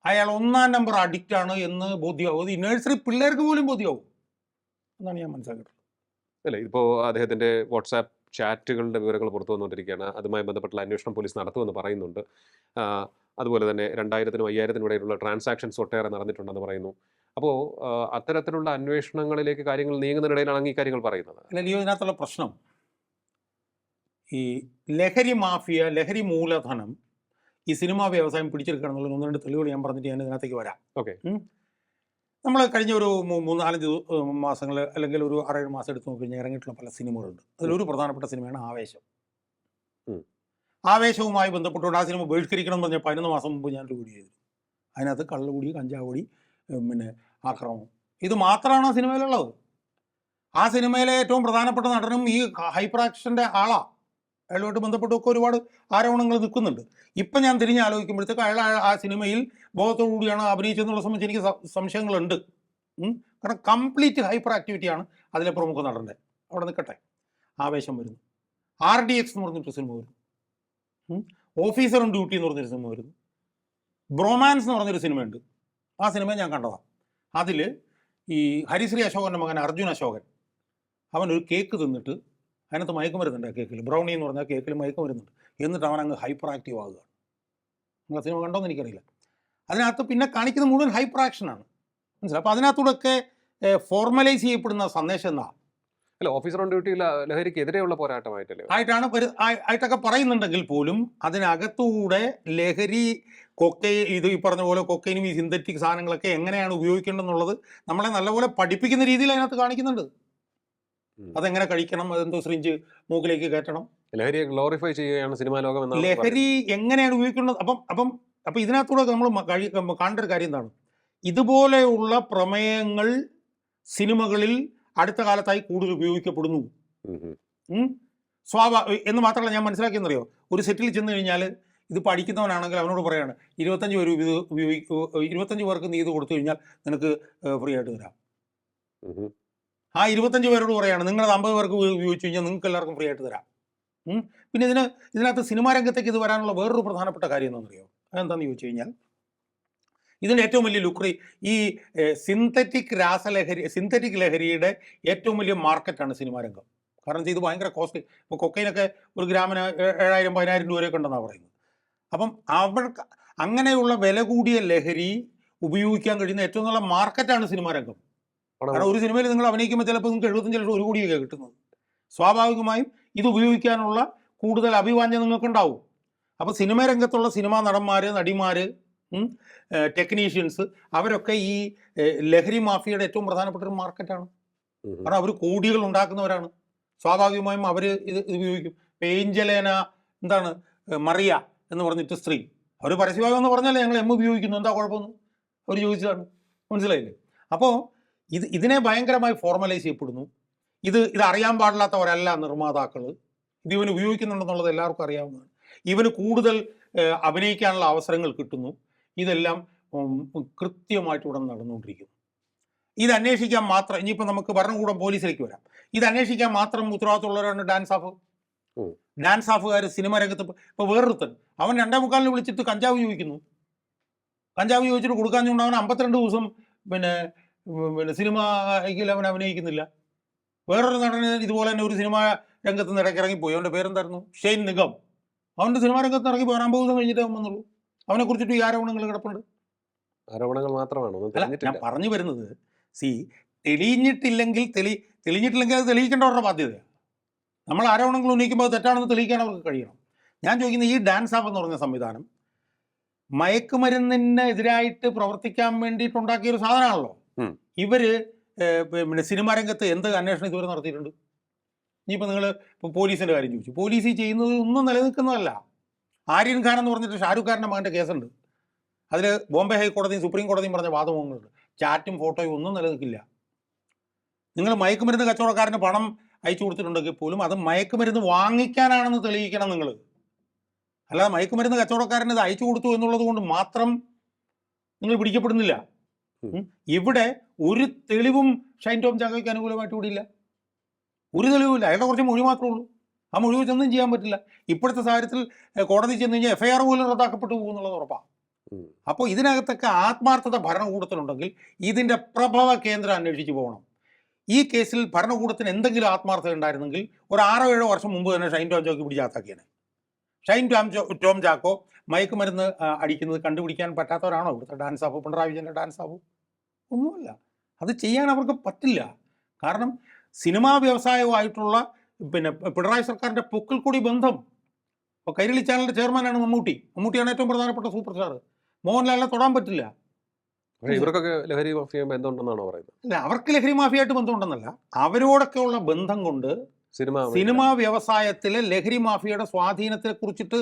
അയാൾ ഒന്നാം നമ്പർ അഡിക്റ്റ് ആണ് എന്ന് ബോധ്യമാവും. അത് നഴ്സറി പിള്ളേർക്ക് പോലും ബോധ്യമാവും എന്നാണ് ഞാൻ മനസ്സിലാക്കിയിട്ടുള്ളത് അല്ലേ? ഇപ്പോൾ അദ്ദേഹത്തിന്റെ വാട്സാപ്പ് ചാറ്റുകളുടെ വിവരങ്ങൾ പുറത്തു വന്നുകൊണ്ടിരിക്കുകയാണ്. അതുമായി ബന്ധപ്പെട്ടുള്ള അന്വേഷണം പോലീസ് നടത്തുമെന്ന് പറയുന്നുണ്ട്. അതുപോലെ തന്നെ രണ്ടായിരത്തിനും അയ്യായിരത്തിനും ഇടയിലുള്ള ട്രാൻസാക്ഷൻസ് ഒട്ടേറെ നടന്നിട്ടുണ്ടെന്ന് പറയുന്നു. അപ്പോൾ അത്തരത്തിലുള്ള അന്വേഷണങ്ങളിലേക്ക് കാര്യങ്ങൾ നീങ്ങുന്നതിനിടയിലാണ് ഈ കാര്യങ്ങൾ പറയുന്നത്. അല്ലെങ്കിൽ ഇതിനകത്തുള്ള പ്രശ്നം. ഈ ലഹരി മാഫിയ ലഹരി മൂലധനം ഈ സിനിമാ വ്യവസായം പിടിച്ചെടുക്കണം എന്നുള്ള ഒന്ന് രണ്ട് തെളിവുകൾ ഞാൻ പറഞ്ഞിട്ട് ഞാൻ ഇതിനകത്തേക്ക് വരാം. ഓക്കെ. നമ്മൾ കഴിഞ്ഞ ഒരു മൂ- മൂന്ന് നാലഞ്ച് മാസങ്ങൾ അല്ലെങ്കിൽ ഒരു ആറേഴ് മാസം എടുത്ത് നോക്കി കഴിഞ്ഞാൽ ഇറങ്ങിയിട്ടുള്ള പല സിനിമകളുണ്ട്. അതിലൊരു പ്രധാനപ്പെട്ട സിനിമയാണ് ആവേശം. ആവേശവുമായി ബന്ധപ്പെട്ടുകൊണ്ട് ആ സിനിമ ബഹിഷ്കരിക്കണം എന്ന് പറഞ്ഞാൽ പതിനൊന്ന് മാസം മുമ്പ് ഞാനൊരു വീഡിയോ ചെയ്തു. അതിനകത്ത് കള്ളുകൂടി കഞ്ചാവൂടി പിന്നെ ആക്രമണം. ഇത് മാത്രമാണ് ആ സിനിമയിലുള്ളത്? ആ സിനിമയിലെ ഏറ്റവും പ്രധാനപ്പെട്ട നടനും ഈ ഹൈപ്പർ ആക്ഷന്റെ ആളാ. അയാളുമായിട്ട് ബന്ധപ്പെട്ടൊക്കെ ഒരുപാട് ആരോപണങ്ങൾ നിൽക്കുന്നുണ്ട്. ഇപ്പം ഞാൻ തിരിഞ്ഞ് ആലോചിക്കുമ്പോഴത്തേക്ക് അയാൾ ആ- സിനിമയിൽ ബോധത്തോടു കൂടിയാണ് അഭിനയിച്ചതെന്നുള്ള സംബന്ധിച്ച് എനിക്ക് സംശയങ്ങളുണ്ട്. കാരണം കംപ്ലീറ്റ് ഹൈപ്പർ ആക്ടിവിറ്റിയാണ് അതിലെ പ്രമുഖ നടന്റെ. അവിടെ നിൽക്കട്ടെ. ആവേശം വരുന്നു. ആർ ഡി എക്സ് എന്ന് പറഞ്ഞിട്ട് സിനിമ വരുന്നു. ഓഫീസർ ഓൺ ഡ്യൂട്ടി എന്ന് പറഞ്ഞൊരു സിനിമ വരുന്നു. ബ്രോമാൻസ് എന്ന് പറഞ്ഞൊരു സിനിമയുണ്ട്. ആ സിനിമ ഞാൻ കണ്ടതാണ് അതിൽ ഈ ഹരിശ്രീ അശോകന്റെ മകൻ അർജുൻ അശോകൻ അവൻ ഒരു കേക്ക് തിന്നിട്ട് അതിനകത്ത് മയക്കുമരുന്നുണ്ട് ആ കേക്കിൽ ബ്രൗണി എന്ന് പറഞ്ഞാൽ കേക്കിൽ മയക്കുമരുന്നുണ്ട് എന്നിട്ട് അവൻ അങ്ങ് ഹൈപ്പർ ആക്റ്റീവ് ആകുക നിങ്ങൾ സിനിമ കണ്ടോന്ന് എനിക്കറിയില്ല. അതിനകത്ത് പിന്നെ കാണിക്കുന്ന മുഴുവൻ ഹൈപ്പർ ആക്ഷനാണ് മനസ്സിലായി? അപ്പോൾ അതിനകത്തൂടെയൊക്കെ ഫോർമലൈസ് ചെയ്യപ്പെടുന്ന സന്ദേശം എന്താ? അല്ല ഓഫീസർ ഓൺ ഡ്യൂട്ടി ലഹരിക്കെതിരെയുള്ള പോരാട്ടമായിട്ടല്ലേ? ആയിട്ടാണ് ആയിട്ടൊക്കെ പറയുന്നുണ്ടെങ്കിൽ പോലും അതിനകത്തൂടെ ലഹരി കൊക്കൈ ഇത് ഈ പറഞ്ഞ പോലെ കൊക്കൈനും ഈ സിന്തറ്റിക് സാധനങ്ങളൊക്കെ എങ്ങനെയാണ് ഉപയോഗിക്കേണ്ടതെന്നുള്ളത് നമ്മളെ നല്ലപോലെ പഠിപ്പിക്കുന്ന രീതിയിൽ അതിനകത്ത് കാണിക്കുന്നുണ്ട്. അതെങ്ങനെ കഴിക്കണം? അതെന്തോ സ്രിഞ്ച് മൂക്കിലേക്ക് കയറ്റണം? ലഹരിയെ ഗ്ലോറിഫൈ ചെയ്യുകയാണ് സിനിമാ ലോകം എന്നാണ് ലഹരി എങ്ങനെയാണ് ഉപയോഗിക്കുന്നത്? അപ്പം അപ്പം അപ്പം ഇതിനകത്തൂടെ നമ്മൾ കാണേണ്ട ഒരു കാര്യം എന്താണ്? ഇതുപോലെയുള്ള പ്രമേയങ്ങൾ സിനിമകളിൽ അടുത്ത കാലത്തായി കൂടുതൽ ഉപയോഗിക്കപ്പെടുന്നു. സ്വാഭാ എന്ന് മാത്രമല്ല ഞാൻ മനസ്സിലാക്കിയെന്നറിയോ? ഒരു സെറ്റിൽ ചെന്ന് കഴിഞ്ഞാൽ ഇത് പഠിക്കുന്നവനാണെങ്കിൽ അവനോട് പറയാണ് ഇരുപത്തഞ്ച് പേര് ഇത് ഉപയോഗിക്കും ഇരുപത്തഞ്ച് പേർക്ക് നീ ഇത് കൊടുത്തു കഴിഞ്ഞാൽ നിനക്ക് ഫ്രീ ആയിട്ട് തരാം. ആ ഇരുപത്തഞ്ച് പേരോട് പറയാണ് നിങ്ങളത് അമ്പത് പേർക്ക് ഉപ- ഉപയോഗിച്ച് കഴിഞ്ഞാൽ നിങ്ങൾക്ക് എല്ലാവർക്കും ഫ്രീ ആയിട്ട് തരാം. പിന്നെ ഇതിന് ഇതിനകത്ത് സിനിമാ രംഗത്തേക്ക് ഇത് വരാനുള്ള വേറൊരു പ്രധാനപ്പെട്ട കാര്യം എന്താണെന്നറിയോ? അതെന്താണെന്ന് ചോദിച്ചു കഴിഞ്ഞാൽ ഇതിന്റെ ഏറ്റവും വലിയ ലുക്രി ഈ സിന്തറ്റിക് രാസലഹരി സിന്തറ്റിക് ലഹരിയുടെ ഏറ്റവും വലിയ മാർക്കറ്റാണ് സിനിമാ രംഗം. കാരണം ഇത് ഭയങ്കര കോസ്റ്റ്ലി ഇപ്പോൾ കൊക്കൈനൊക്കെ ഒരു ഗ്രാമിന് ഏഴായിരം പതിനായിരം രൂപയൊക്കെ ഉണ്ടെന്നാണ് പറയുന്നത്. അപ്പം അവർക്ക് അങ്ങനെയുള്ള വില കൂടിയ ലഹരി ഉപയോഗിക്കാൻ കഴിയുന്ന ഏറ്റവും നല്ല മാർക്കറ്റാണ് സിനിമാ രംഗം. കാരണം ഒരു സിനിമയിൽ നിങ്ങൾ അഭിനയിക്കുമ്പോൾ ചിലപ്പോൾ നിങ്ങൾക്ക് എഴുപത്തഞ്ച് ലക്ഷം ഒരു കോടിയൊക്കെ കിട്ടുന്നത്. സ്വാഭാവികമായും ഇത് ഉപയോഗിക്കാനുള്ള കൂടുതൽ അഭിവാഞ്ഛ നിങ്ങൾക്കുണ്ടാവും. അപ്പോൾ സിനിമ രംഗത്തുള്ള സിനിമാ നടന്മാർ നടിമാർ ടെക്നീഷ്യൻസ് അവരൊക്കെ ഈ ലഹരി മാഫിയയുടെ ഏറ്റവും പ്രധാനപ്പെട്ട ഒരു മാർക്കറ്റാണ്. കാരണം അവർ കോടികൾ ഉണ്ടാക്കുന്നവരാണ്. സ്വാഭാവികമായും അവർ ഇത് ഇത് ഉപയോഗിക്കും. ഏഞ്ചലേന എന്താണ് മറിയ എന്ന് പറഞ്ഞിട്ട് സ്ത്രീ. അവർ പരസ്യമായി എന്ന് പറഞ്ഞാലേ ഞങ്ങൾ എം ഉപയോഗിക്കുന്നു. എന്താ കുഴപ്പമൊന്നും? അവർ ചോദിച്ചതാണ്. മനസ്സിലായില്ലേ? അപ്പോൾ ഇത് ഇതിനെ ഭയങ്കരമായി ഫോർമലൈസ് ചെയ്യപ്പെടുന്നു. ഇത് ഇത് അറിയാൻ പാടില്ലാത്തവരല്ല നിർമ്മാതാക്കൾ ഇത് ഇവന് ഉപയോഗിക്കുന്നുണ്ടെന്നുള്ളത് എല്ലാവർക്കും അറിയാവുന്നതാണ്. ഇവന് കൂടുതൽ അഭിനയിക്കാനുള്ള അവസരങ്ങൾ കിട്ടുന്നു. ഇതെല്ലാം കൃത്യമായിട്ട് ഇവിടെ നടന്നുകൊണ്ടിരിക്കുന്നു. ഇത് അന്വേഷിക്കാൻ മാത്രം ഇനിയിപ്പോൾ നമുക്ക് ഭരണകൂടം പോലീസിലേക്ക് വരാം. ഇത് അന്വേഷിക്കാൻ മാത്രം ഉത്തരവാദിത്തമുള്ളവരാണ് ഡാൻസ് ഓഫ് ഡാൻസ് ഓഫുകാർ സിനിമ രംഗത്ത് ഇപ്പോൾ വേറൊരുത്തൻ. അവൻ രണ്ടേ മുക്കാലിന് വിളിച്ചിട്ട് കഞ്ചാവ് ചോദിക്കുന്നു. കഞ്ചാവ് ചോദിച്ചിട്ട് കൊടുക്കാൻ അവൻ അമ്പത്തിരണ്ട് ദിവസം പിന്നെ പിന്നെ സിനിമയിൽ അവൻ അഭിനയിക്കുന്നില്ല. വേറൊരു നടന് ഇതുപോലെ തന്നെ ഒരു സിനിമ രംഗത്ത് നിന്ന് ഇടയ്ക്ക് ഇറങ്ങിപ്പോയി അവന്റെ പേരെന്തായിരുന്നു? ഷെയ്ൻ നിഗം. അവന്റെ സിനിമാ രംഗത്ത് ഇറങ്ങി പോകാൻ അമ്പത് ദിവസം കഴിഞ്ഞിട്ടേ അവൻ വന്നുള്ളൂ. അവനെ കുറിച്ചിട്ട് ഈ ആരോപണങ്ങൾ കിടപ്പുണ്ട്. ആരോപണങ്ങൾ മാത്രമാണ്. ഞാൻ പറഞ്ഞു വരുന്നത് സി തെളിഞ്ഞിട്ടില്ലെങ്കിൽ തെളി തെളിഞ്ഞിട്ടില്ലെങ്കിൽ അത് തെളിയിക്കേണ്ടവരുടെ ബാധ്യതയാണ് നമ്മൾ ആരോപണങ്ങൾ ഉന്നയിക്കുമ്പോൾ അത് തെറ്റാണെന്ന് തെളിയിക്കാൻ അവർക്ക് കഴിയണം. ഞാൻ ചോദിക്കുന്നത് ഈ ഡാൻസ് ആപ്പ് എന്ന് പറഞ്ഞ സംവിധാനം മയക്കുമരുന്നിന് എതിരായിട്ട് പ്രവർത്തിക്കാൻ വേണ്ടിയിട്ടുണ്ടാക്കിയ ഒരു സാധനമാണല്ലോ. ഇവർ പിന്നെ സിനിമാ രംഗത്ത് എന്ത് അന്വേഷണം ഇതുവരെ നടത്തിയിട്ടുണ്ട്? ഇനിയിപ്പോൾ നിങ്ങൾ ഇപ്പോൾ പോലീസിന്റെ കാര്യം ചോദിച്ചു. പോലീസ് ചെയ്യുന്നത് ഒന്നും നിലനിൽക്കുന്നതല്ല. ആര്യൻ ഖാൻ എന്ന് പറഞ്ഞിട്ട് ഷാരൂഖ് ഖാന്റെ മകന്റെ കേസുണ്ട്. അതിൽ ബോംബെ ഹൈക്കോടതിയും സുപ്രീം കോടതിയും പറഞ്ഞ വാദമുണ്ട് ചാറ്റും ഫോട്ടോയും ഒന്നും നിലനിൽക്കില്ല. നിങ്ങൾ മയക്കുമരുന്ന് കച്ചവടക്കാരന് പണം അയച്ചു കൊടുത്തിട്ടുണ്ടെങ്കിൽ പോലും അത് മയക്കുമരുന്ന് വാങ്ങിക്കാനാണെന്ന് തെളിയിക്കണം നിങ്ങൾ അല്ലാതെ മയക്കുമരുന്ന് കച്ചവടക്കാരന് ഇത് അയച്ചു കൊടുത്തു എന്നുള്ളത് കൊണ്ട് മാത്രം നിങ്ങൾ പിടിക്കപ്പെടുന്നില്ല. ഇവിടെ ഒരു തെളിവും ഷൈൻ ടോം ചാക്കോയ്ക്ക് അനുകൂലമായിട്ട് കൂടിയില്ല ഇല്ല. ഒരു തെളിവില്ല അയാളുടെ കുറച്ച് മൊഴി മാത്രമേ ഉള്ളൂ. ആ മൊഴി വെച്ചൊന്നും ചെയ്യാൻ പറ്റില്ല. ഇപ്പോഴത്തെ സാഹചര്യത്തിൽ കോടതി ചെന്ന് കഴിഞ്ഞാൽ എഫ് ഐ ആർ പോലും റദ്ദാക്കപ്പെട്ടു പോകുന്നുള്ളത് ഉറപ്പാണ്. അപ്പോൾ ഇതിനകത്തൊക്കെ ആത്മാർത്ഥത ഭരണകൂടത്തിനുണ്ടെങ്കിൽ ഇതിന്റെ പ്രഭവ കേന്ദ്രം അന്വേഷിച്ച് പോകണം. ഈ കേസിൽ ഭരണകൂടത്തിന് എന്തെങ്കിലും ആത്മാർത്ഥത ഉണ്ടായിരുന്നെങ്കിൽ ഒരു ആറോ ഏഴോ വർഷം മുമ്പ് തന്നെ ഷൈൻ ടോം ചാക്കോ പിടിച്ചാത്താക്കിയാണ് ഷൈൻ ടോം ടോം ചാക്കോ മയക്കുമരുന്ന് അടിക്കുന്നത് കണ്ടുപിടിക്കാൻ പറ്റാത്തവരാണോ ഇവിടുത്തെ ഡാൻസ് ആപ്പ് പിണറായി വിജയന്റെ ഡാൻസ് ആപ്പ് ഒന്നുമില്ല. അത് ചെയ്യാൻ അവർക്ക് പറ്റില്ല. കാരണം സിനിമാ വ്യവസായവുമായിട്ടുള്ള പിന്നെ പിണറായി സർക്കാരിന്റെ പൊക്കിൽ കൂടി ബന്ധം. ഇപ്പോൾ കൈരളി ചാനലിന്റെ ചെയർമാനാണ് മമ്മൂട്ടി. മമ്മൂട്ടിയാണ് ഏറ്റവും പ്രധാനപ്പെട്ട സൂപ്പർ സ്റ്റാർ. മോഹൻലാലിനെ തൊടാൻ പറ്റില്ല. ഇവർക്കൊക്കെ ലഹരി മാഫിയ ബന്ധമുണ്ടെന്നാണോ പറയുന്നത്? അല്ല അവർക്ക് ലഹരി മാഫിയായിട്ട് ബന്ധമുണ്ടെന്നല്ല. അവരോടൊക്കെ ഉള്ള ബന്ധം കൊണ്ട് സിനിമ സിനിമാ വ്യവസായത്തിലെ ലഹരി മാഫിയയുടെ സ്വാധീനത്തെ കുറിച്ചിട്ട്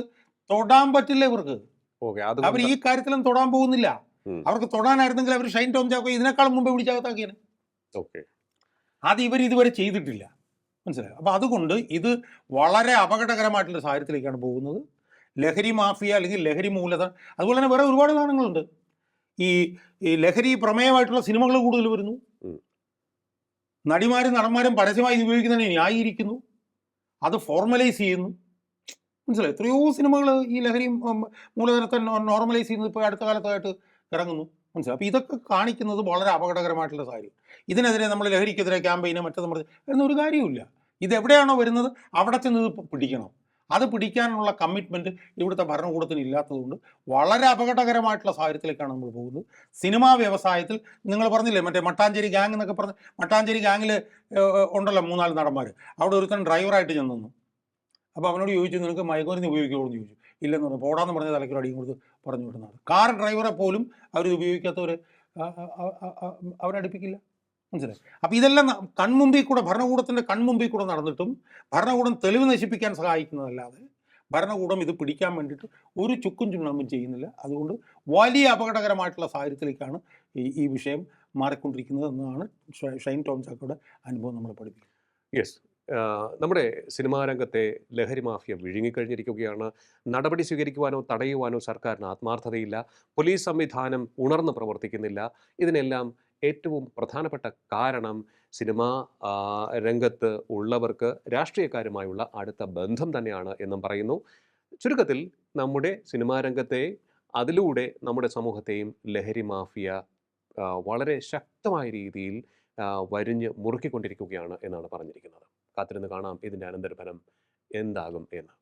തൊടാൻ പറ്റില്ല ഇവർക്ക്. അവർ ഈ കാര്യത്തിലും തൊടാൻ പോകുന്നില്ല. അവർക്ക് തൊടാനായിരുന്നെങ്കിൽ അവർ ഷൈൻ ടോം ചാക്കോ ഇതിനേക്കാളും മുമ്പ് പിടിച്ചകത്താക്കിയാണ് ഓക്കെ. അത് ഇവർ ഇതുവരെ ചെയ്തിട്ടില്ല. മനസ്സിലായോ? അപ്പോൾ അതുകൊണ്ട് ഇത് വളരെ അപകടകരമായിട്ടുള്ള സാഹചര്യത്തിലേക്കാണ് പോകുന്നത്. ലഹരി മാഫിയ അല്ലെങ്കിൽ ലഹരി മൂലധനം അതുപോലെ തന്നെ വേറെ ഒരുപാട് സാധനങ്ങളുണ്ട്. ഈ ഈ ലഹരി പ്രമേയമായിട്ടുള്ള സിനിമകൾ കൂടുതൽ വരുന്നു. നടിമാരും നടന്മാരും പരസ്യമായി ഉപയോഗിക്കുന്നതിനെ ന്യായീകരിക്കുന്നു. അത് ഫോർമലൈസ് ചെയ്യുന്നു. മനസ്സിലായി? എത്രയോ സിനിമകൾ ഈ ലഹരി മൂലധനത്തെ നോർമലൈസ് ചെയ്യുന്നത് ഇപ്പോൾ അടുത്ത കാലത്തായിട്ട് ഇറങ്ങുന്നു. മനസ്സിലായി? അപ്പോൾ ഇതൊക്കെ കാണിക്കുന്നത് വളരെ അപകടകരമായിട്ടുള്ള കാര്യം ഇതിനെതിരെ നമ്മൾ ലഹരിക്കെതിരെ ക്യാമ്പയിന് മറ്റത് നമ്മൾ എന്നൊരു കാര്യമില്ല ഇതെവിടെയാണോ വരുന്നത്? അവിടെ ചെന്ന് ഇത് പിടിക്കണം. അത് പിടിക്കാനുള്ള കമ്മിറ്റ്മെന്റ് ഇവിടുത്തെ ഭരണകൂടത്തിന് ഇല്ലാത്തതുകൊണ്ട് വളരെ അപകടകരമായിട്ടുള്ള സാഹചര്യത്തിലേക്കാണ് നമ്മൾ പോകുന്നത്. സിനിമാ വ്യവസായത്തിൽ നിങ്ങൾ പറഞ്ഞില്ലേ മറ്റേ മട്ടാഞ്ചേരി ഗ്യാങ് എന്നൊക്കെ പറഞ്ഞ് മട്ടാഞ്ചേരി ഗ്യാങ്ങിൽ ഉണ്ടല്ലോ മൂന്നാൽ നടന്മാർ അവിടെ ഒരുത്തൻ ഡ്രൈവറായിട്ട് ചെന്നു അപ്പോൾ അവനോട് ചോദിച്ചു നിനക്ക് മയക്കുമരുന്ന് ഉപയോഗിക്കുമോ എന്ന് ചോദിച്ചു. ഇല്ലെന്ന് പറഞ്ഞു. പോടാന്ന് പറഞ്ഞ തലയ്ക്കൊരു അടിയും കൊടുത്ത് പറഞ്ഞു വിടുന്നത് കാർ ഡ്രൈവറെ പോലും അവരിത് ഉപയോഗിക്കാത്തവർ അവരടുപ്പിക്കില്ല മനസ്സിലായി? അപ്പോൾ ഇതെല്ലാം കൺമുമ്പിൽ കൂടെ ഭരണകൂടത്തിന്റെ കൺമുമ്പിൽ കൂടെ നടന്നിട്ടും ഭരണകൂടം തെളിവ് നശിപ്പിക്കാൻ സഹായിക്കുന്നതല്ലാതെ ഭരണകൂടം ഇത് പിടിക്കാൻ വേണ്ടിയിട്ട് ഒരു ചുക്കും ചുണ്ണാമ്പും ചെയ്യുന്നില്ല. അതുകൊണ്ട് വലിയ അപകടകരമായിട്ടുള്ള സാഹചര്യത്തിലേക്കാണ് ഈ ഈ വിഷയം മാറിക്കൊണ്ടിരിക്കുന്നത് എന്നതാണ് ഷൈൻ ടോം ചാക്കോയുടെ അനുഭവം നമ്മളെ പഠിപ്പിക്കുന്നത്. യെസ് നമ്മുടെ സിനിമാ രംഗത്തെ ലഹരി മാഫിയ വിഴുങ്ങിക്കഴിഞ്ഞിരിക്കുകയാണ്. നടപടി സ്വീകരിക്കുവാനോ തടയുവാനോ സർക്കാരിന് ആത്മാർത്ഥതയില്ല. പോലീസ് സംവിധാനം ഉണർന്ന് പ്രവർത്തിക്കുന്നില്ല. ഇതിനെല്ലാം ഏറ്റവും പ്രധാനപ്പെട്ട കാരണം സിനിമാ രംഗത്ത് ഉള്ളവർക്ക് രാഷ്ട്രീയക്കാരുമായുള്ള അടുത്ത ബന്ധം തന്നെയാണ് എന്നും പറയുന്നു. ചുരുക്കത്തിൽ നമ്മുടെ സിനിമാ രംഗത്തെ അതിലൂടെ നമ്മുടെ സമൂഹത്തെയും ലഹരി മാഫിയ വളരെ ശക്തമായ രീതിയിൽ വരിഞ്ഞ് മുറുക്കിക്കൊണ്ടിരിക്കുകയാണ് എന്നാണ് പറഞ്ഞിരിക്കുന്നത്. കാത്തിരുന്ന് കാണാം. ഇതിന്റെ അനന്തരഫലം എന്താകും എന്ന്.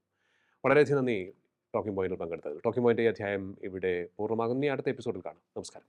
വളരെയധികം നന്ദി ടോക്കിംഗ് പോയിന്റിൽ പങ്കെടുത്തത് ടോക്കിംഗ് പോയിന്റ് ഈ അധ്യായം ഇവിടെ പൂർണമാകുന്ന അടുത്ത എപ്പിസോഡിൽ കാണാം. നമസ്കാരം.